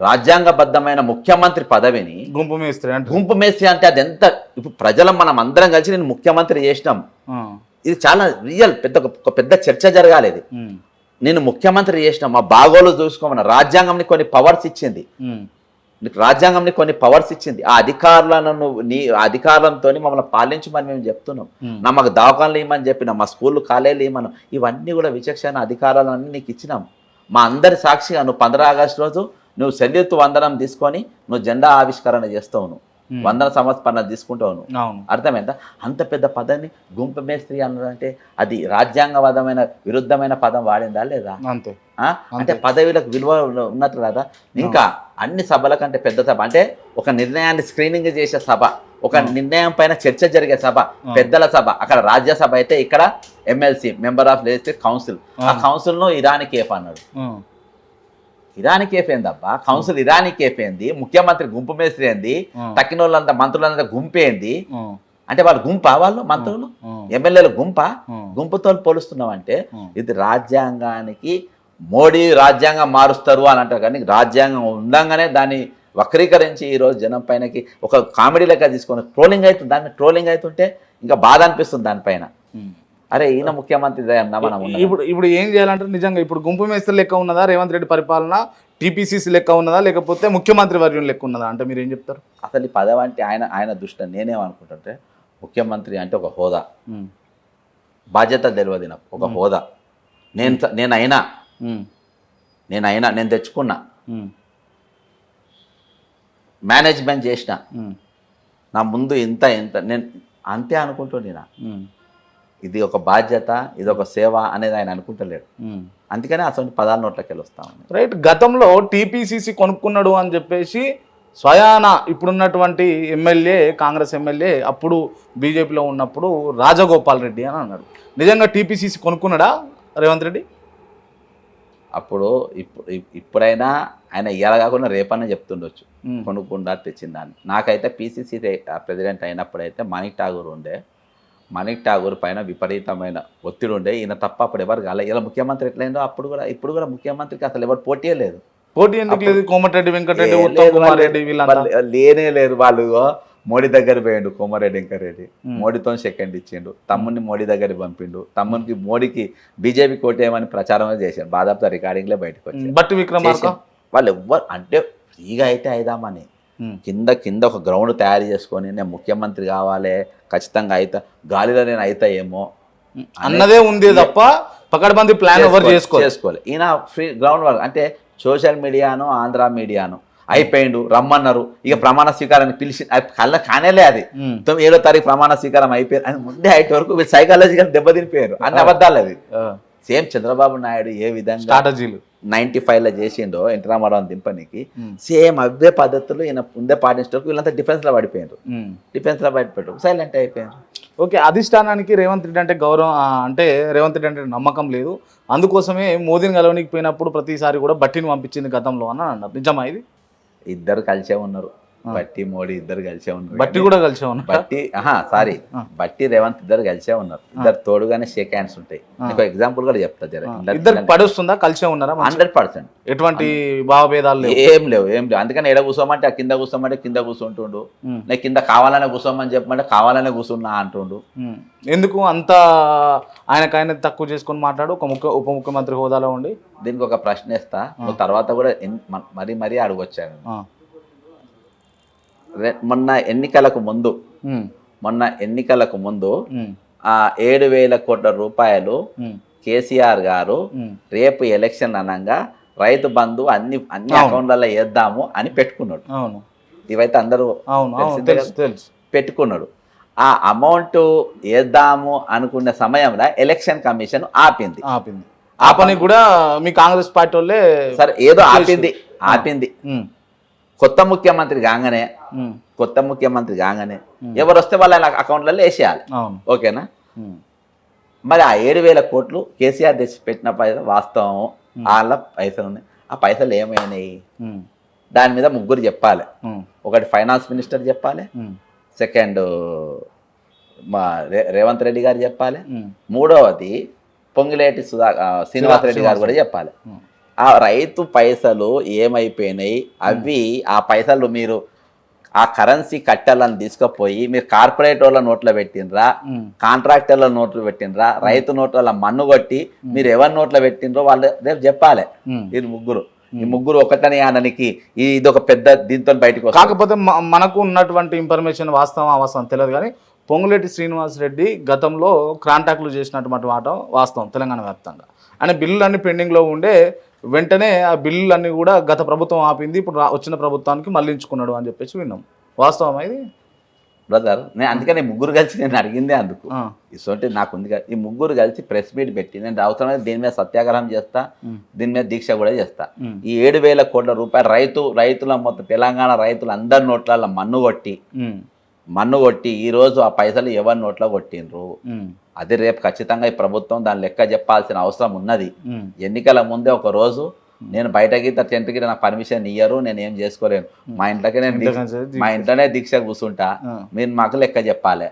రాజ్యాంగబద్ధమైన ముఖ్యమంత్రి పదవిని గుంపు మేస్త్రి అంటే గుంపు మేస్త్రి అంటే అది ఎంత ఇప్పుడు ప్రజలం మనం అందరం కలిసి నేను ముఖ్యమంత్రి చేసినాం. ఇది చాలా రియల్ పెద్ద ఒక పెద్ద చర్చ జరగాలి ఇది. నేను ముఖ్యమంత్రి చేసిన. మా బాగోలు చూసుకోమన్న రాజ్యాంగంని కొన్ని పవర్స్ ఇచ్చింది. నీకు రాజ్యాంగంని కొన్ని పవర్స్ ఇచ్చింది. ఆ అధికారులను నువ్వు నీ ఆ అధికారులతో మమ్మల్ని పాలించమని మేము చెప్తున్నాం. నా మాకు దవాఖానలు ఇవ్వమని చెప్పినాం మా స్కూళ్ళు కాలేజీలు ఇవ్వమనం ఇవన్నీ కూడా విచక్షణ అధికారాలన్నీ నీకు ఇచ్చినాం. మా అందరి సాక్షిగా నువ్వు పంద్రా ఆగస్టు రోజు నువ్వు సెల్యూత్ వందనం తీసుకొని నువ్వు జెండా ఆవిష్కరణ చేస్తావు నువ్వు. వందన సమర్పణ తీసుకుంటావు నువ్వు. అర్థమైందా? అంత పెద్ద పదాన్ని గుంపు మేస్త్రి అన్నదంటే అది రాజ్యాంగబద్ధమైన విరుద్ధమైన పదం వాడిందా లేదా? అంతే? అంటే పదవులకు విలువ ఉన్నట్టు కదా ఇంకా అన్ని సభల కంటే పెద్ద సభ. అంటే ఒక నిర్ణయాన్ని స్క్రీనింగ్ చేసే సభ ఒక నిర్ణయం పైన చర్చ జరిగే సభ పెద్దల సభ. అక్కడ రాజ్యసభ అయితే ఇక్కడ MLC member of legislative council ఆ కౌన్సిల్ను ఇరానీ కేఫ్ అన్నాడు. ఇరానీ కేఫ్ ఏందబ్బా కౌన్సిల్ ఇరానీ కేఫ్ ఏంది ముఖ్యమంత్రి గుంపు మేస్త్రి ఏంది ఉమ్, తక్కిన వాళ్ళంతా మంత్రులంతా గుంపేంది. అంటే వాళ్ళు గుంపా వాళ్ళు మంత్రులు? ఎమ్మెల్యేలు గుంపా? గుంపుతో పోలుస్తున్నాం అంటే. ఇది రాజ్యాంగానికి మోడీ రాజ్యాంగం మారుస్తారు అని అంటారు కానీ రాజ్యాంగం ఉండంగానే దాన్ని వక్రీకరించి ఈరోజు జనం పైనకి ఒక కామెడీ లెక్క తీసుకొని ట్రోలింగ్ అవుతుంది దాన్ని ట్రోలింగ్ అవుతుంటే ఇంకా బాధ అనిపిస్తుంది దానిపైన. అరే ఈయన ముఖ్యమంత్రి. ఇప్పుడు ఇప్పుడు ఏం చేయాలంటే నిజంగా ఇప్పుడు గుంపు మేస్త్రి లెక్క ఉన్నదా? రేవంత్ రెడ్డి పరిపాలన టీపీసీసీ లెక్క ఉన్నదా? లేకపోతే ముఖ్యమంత్రి వర్యం లెక్క ఉన్నదా? అంటే మీరు ఏం చెప్తారు? అసలు ఈ పదవి అంటే ఆయన ఆయన దృష్టిలో నేనేమనుకుంటుంటే ముఖ్యమంత్రి అంటే ఒక హోదా. బాధ్యత తెలియదు నాకు ఒక హోదా. నేను స- నేను అయినా ఉమ్, నేను తెచ్చుకున్నా. మేనేజ్మెంట్ చేసిన. నా ముందు ఇంత ఇంత నేను అంతే అనుకుంటున్నా ఇది ఒక బాధ్యత ఇది ఒక సేవ అనేది ఆయన అనుకుంటలేడు. అందుకనే అసలు పదాల నోట్లోకి వెళ్ళి వస్తా ఉంది రైట్ గతంలో టీపీసీసీ కొనుక్కున్నాడు అని చెప్పేసి స్వయాన ఇప్పుడున్నటువంటి ఎమ్మెల్యే కాంగ్రెస్ ఎమ్మెల్యే అప్పుడు బీజేపీలో ఉన్నప్పుడు రాజగోపాల్ రెడ్డి అని అన్నాడు నిజంగా టీపీసీసీ కొనుక్కున్నాడా రేవంత్ రెడ్డి? అప్పుడు ఇప్పుడు ఇప్- ఇప్పుడైనా ఆయన ఇయ్యాల కాకుండా రేపన్నా చెప్తుండొచ్చు. కొనుక్కుండా తెచ్చిందని నాకైతే పీసీసీ ప్రెసిడెంట్ అయినప్పుడైతే మణిక్ ఠాగూర్ ఉండే. మణిక్ ఠాగూర్ పైన విపరీతమైన ఒత్తిడి ఉండే. ఈయన తప్ప అప్పుడు ఎవరు కాలే. ఇలా ముఖ్యమంత్రి ఎట్లయిందో అప్పుడు కూడా ఇప్పుడు కూడా ముఖ్యమంత్రికి అసలు ఎవరు పోటీయే లేదు. పోటీ ఎందుకు లేదు? కోమటిరెడ్డి వెంకటరెడ్డి ఉత్తమ్ కుమార్ రెడ్డి లేనే లేరు వాళ్ళు. మోడీ దగ్గర పోయిండు కోమారెడ్డి వెంకరెడ్డి. మోడీతో సెకండ్ ఇచ్చిండు. తమ్ముడిని మోడీ దగ్గరికి పంపిండు. తమ్మునికి మోడీకి బీజేపీ కోటేయమని ప్రచారమే చేశారు. బాదాపు రికార్డింగ్లే బయటకు వచ్చారు బట్టి విక్రమార్క? వాళ్ళు ఎవ్వరు అంటే ఫ్రీగా అయితే అయిదామని. కింద కింద ఒక గ్రౌండ్ తయారు చేసుకొని నేను ముఖ్యమంత్రి కావాలి ఖచ్చితంగా అయితా గాలిలో నేను అయితా ఏమో అన్నదే ఉంది తప్ప పకడ్బందీ ప్లాన్ ఎవరు చేసుకో చేసుకోవాలి. ఈయన ఫ్రీ గ్రౌండ్ వర్క్ అంటే సోషల్ మీడియాను ఆంధ్ర మీడియాను అయిపోయిండు రమ్మన్నారు. ఇక ప్రమాణ స్వీకారాన్ని పిలిచి కళ్ళ కానేలే అది. ఏడో తారీఖు ప్రమాణ స్వీకారం అయిపోయింది. అని ముందే అయితే వరకు వీళ్ళు సైకాలజికల్ దెబ్బతినిపోయారు. అన్ని అబద్ధాలు అది సేమ్ చంద్రబాబు నాయుడు ఏ విధంగా స్ట్రాటజీలు నైన్టీ లో చేసిండో ఎన్టీ రామారావు దింపనికి సేమ్ అవే పద్ధతులు ఈయన ముందే పాటించడానికి వీళ్ళంతా డిఫెన్స్లో పడిపోయారు ఉమ్. డిఫెన్స్లో పడిపోయారు సైలెంట్ అయిపోయారు ఓకే అధిష్టానానికి రేవంత్ రెడ్డి అంటే గౌరవం అంటే రేవంత్ రెడ్డి అంటే నమ్మకం లేదు. అందుకోసమే మోదీని కలవనికి పోయినప్పుడు ప్రతిసారి కూడా బట్టిని పంపించింది గతంలో అని అన్నారు. నిజమా ఇది? ఇద్దరు కలిసే ఉన్నారు. బట్టి మోడీ ఇద్దరు కలిసే ఉన్నారు. బట్టి కూడా కలిసే ఉన్నారు. బట్టి ఆహా సారీ. బట్టి రేవంత్ ఇద్దరు కలిసే ఉన్నారు. ఇద్దరు తోడుగానే షేక్ హ్యాండ్స్ ఉంటాయి. నీకు ఎగ్జాంపుల్ కూడా చెప్తా ఇద్దరు పడుస్తుందా? కలిసే ఉన్నారా? Hundred percent. ఎటువంటి భావభేదాలు ఏం లేవు ఏం లేవు. అందుకని ఎడ కూర్చోమంటే ఆ కింద కూర్చోమంటే కింద కూర్చుంటుండు నేను కింద కావాలనే కూర్చోమని చెప్పమంటే కావాలనే కూర్చున్నా అంటుండు. ఎందుకు? అంత ఆయనకు ఆయన తక్కువ చేసుకొని మాట్లాడు. ఒక ముఖ్య ఉప ముఖ్యమంత్రి హోదాలో ఉండి. దీనికి ఒక ప్రశ్న ఇస్తా తర్వాత కూడా మరీ మరీ అడగొచ్చాను. మొన్న ఎన్నికలకు ముందు మొన్న ఎన్నికలకు ముందు ఆ ఏడు వేల కోట్ల రూపాయలు కేసీఆర్ గారు. రేపు ఎలక్షన్ అనగా రైతు బంధు అన్ని అన్ని. అకౌంట్లలో వేద్దాము అని పెట్టుకున్నాడు. అవును. ఇవైతే అందరూ పెట్టుకున్నాడు. ఆ అమౌంట్ వేద్దాము అనుకున్న సమయంలో ఎలక్షన్ కమిషన్ ఆపింది. ఆపింది. ఆ పని కూడా మీ కాంగ్రెస్ పార్టీ వాళ్ళే సరే ఏదో ఆపింది ఆపింది. కొత్త ముఖ్యమంత్రి కాగానే కొత్త ముఖ్యమంత్రి కాగానే ఎవరు వస్తే వాళ్ళ అకౌంట్లలో వేసేయాలి. ఓకేనా? మరి ఆ ఏడు వేల కోట్లు కేసీఆర్ తెచ్చి పెట్టిన పైసలు వాస్తవం వాళ్ళ పైసలు ఉన్నాయి. ఆ పైసలు ఏమైనాయి? దాని మీద ముగ్గురు చెప్పాలి. ఒకటి ఫైనాన్స్ మినిస్టర్ చెప్పాలి. సెకండ్ మా రేవంత్ రెడ్డి గారు చెప్పాలి. మూడవది పొంగిలేటి సుధా ఆ, శ్రీనివాస్ రెడ్డి గారు కూడా చెప్పాలి. ఆ రైతు పైసలు ఏమైపోయినాయి? అవి ఆ పైసలు మీరు ఆ కరెన్సీ కట్టెలను తీసుకుపోయి మీరు కార్పొరేట్ వాళ్ళ నోట్లో పెట్టినరా కాంట్రాక్టర్ల నోట్లు పెట్టినరా రైతు నోట్ల మన్ను కొట్టి మీరు ఎవరి నోట్లో పెట్టినరో వాళ్ళు రేపు చెప్పాలి. వీళ్ళు ముగ్గురు. ఈ ముగ్గురు ఒకటని అననికి ఇది ఒక పెద్ద దీంతో బయటకు. కాకపోతే మనకు ఉన్నటువంటి ఇన్ఫర్మేషన్ వాస్తవం అవాస్తవం తెలియదు కానీ పొంగులేటి శ్రీనివాస్ రెడ్డి గతంలో క్రాంటాక్లు చేసినటువంటి మాట వాస్తవం తెలంగాణ వ్యాప్తంగా. ఆయన బిల్లులన్నీ పెండింగ్లో ఉండే వెంటనే ఆ బిల్లులన్నీ కూడా గత ప్రభుత్వం ఆపింది ఇప్పుడు వచ్చిన ప్రభుత్వానికి మళ్ళించుకున్నాడు అని చెప్పేసి విన్నాం. వాస్తవం ఇది? బ్రదర్ నేను అందుకని ముగ్గురు కలిసి నేను అడిగిందే అందుకు. ఇసోంటి నాకు ఉంది కదా ఈ ముగ్గురు కలిసి ప్రెస్ మీట్ పెట్టి నేను అవసరమైతే దీని మీద సత్యాగ్రహం చేస్తా దీని మీద దీక్ష కూడా చేస్తా. ఈ ఏడు వేల కోట్ల రూపాయలు రైతు రైతుల మొత్తం తెలంగాణ రైతులు అందరి నోట్ల మన్ను కొట్టి మన్ను కొట్టి ఈ రోజు ఆ పైసలు ఎవరి నోట్లో కొట్టిండ్రు? అది రేపు ఖచ్చితంగా ఈ ప్రభుత్వం దాని లెక్క చెప్పాల్సిన అవసరం ఉన్నది. ఎన్నికల ముందే ఒక రోజు నేను బయటకి టెంట్కి నాకు పర్మిషన్ ఇయ్యరు నేను ఏం చేసుకోలేను. మా ఇంట్లోకి నేను మా ఇంట్లోనే దీక్ష కూర్చుంటా. మీరు మాకు లెక్క చెప్పాలి.